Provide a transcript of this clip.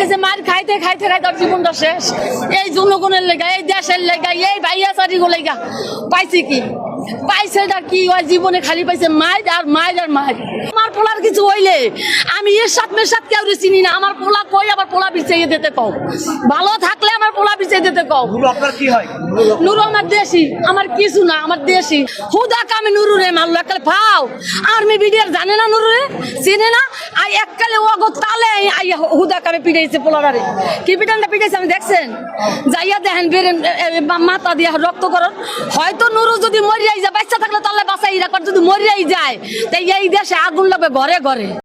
এই নুরু মার খাইতে খাইতে খাইতে জীবনটা শেষ। এই জনগণের লেগা, এই দেশের লেগা, এই ভাইয়া চারিগো লেগা, পাইছে কি? পাইছে না কি? ওই জীবনে খালি পাইছে মাইর আর মাইর আর মাইর। আমার পোলার কিছু হইলে, আমি এর সাথ মের সাথ কেউ চিনি না। আমার পোলা কই আবার পোলা বিছিয়ে দিতে কম ভালো থাকলে আমার পোলা নুরু আপনার কি হয়? নুরু আমার দেশি আমার কিছু না আমার দেশি। হুদা কামে নুরু রে মারলো এককালে ফাও আর্মি বিডিআর জানে না নুরু রে? চিনে না? আই এককালে তালে আই হুদা কামে পিটাইছে পোলারে কি পিটানটা পিটাইছে আমি দেখছেন? যাইয়া দেখেন বেরেন মাথা দিয়া রক্ত করন হয়তো নুরু যদি মরিয়াই যায় বাচ্চা থাকলে তাহলে বাসাই রাখার যদি মরিয়াই যায় তাই এই দেশে আগুন লাগবে ঘরে ঘরে।